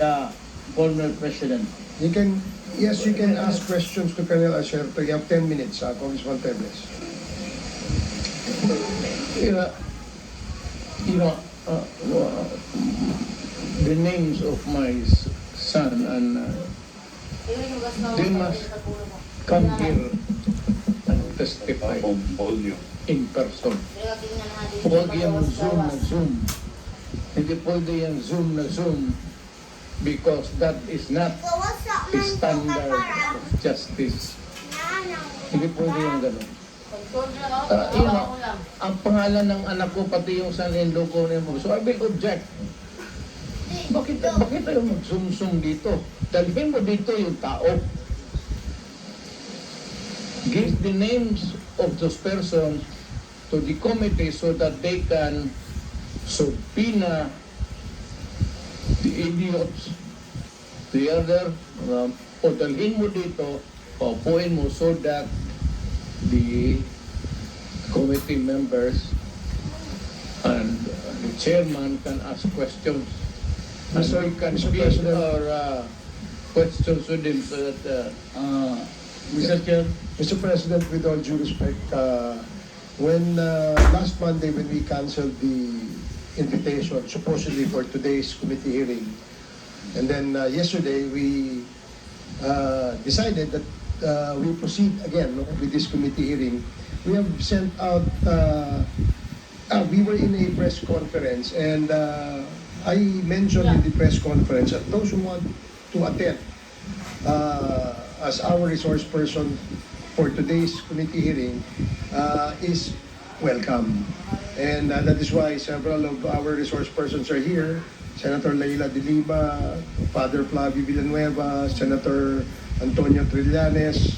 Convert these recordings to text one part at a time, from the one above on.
uh, former president. You can, yes, you can ask questions to Colonel Acerto. You have 10 minutes, uh, Congressman Tebles. You know, you know, uh, uh, the names of my s- son and uh, they must come here and testify in person. Huwag yung Zoom na Zoom. Hindi pwede yung Zoom na Zoom because that is not a standard of justice. Hindi pwede yung gano'n. Ah, you know, ang pangalan ng anak ko, pati yung son-in-law ko na mo. So I will object. Bakit, bakit tayo mag-zoom-zoom dito? Dalhin mo dito yung tao. Give the names of those persons to the committee so that they can subpoena the idiots, the other, um, o dalhin mo dito, paupuin mo so that the committee members and uh, the chairman can ask questions. And Mr. we can Mr. speak President. our uh, questions with him so that, uh, uh, Mr. Chair, Mr. President, with all due respect, uh, when uh, last Monday when we canceled the invitation supposedly for today's committee hearing, and then uh, yesterday we uh, decided that uh, we proceed again no, with this committee hearing. We have sent out. Uh, uh, we were in a press conference, and uh, I mentioned in the press conference that those who want to attend uh, as our resource person for today's committee hearing uh, is welcome. And uh, that is why several of our resource persons are here. Senator Leila De Lima, Father Flavio Villanueva, Senator Antonio Trillanes,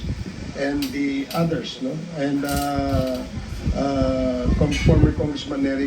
and the others, no? And uh, uh, former Congressman Eric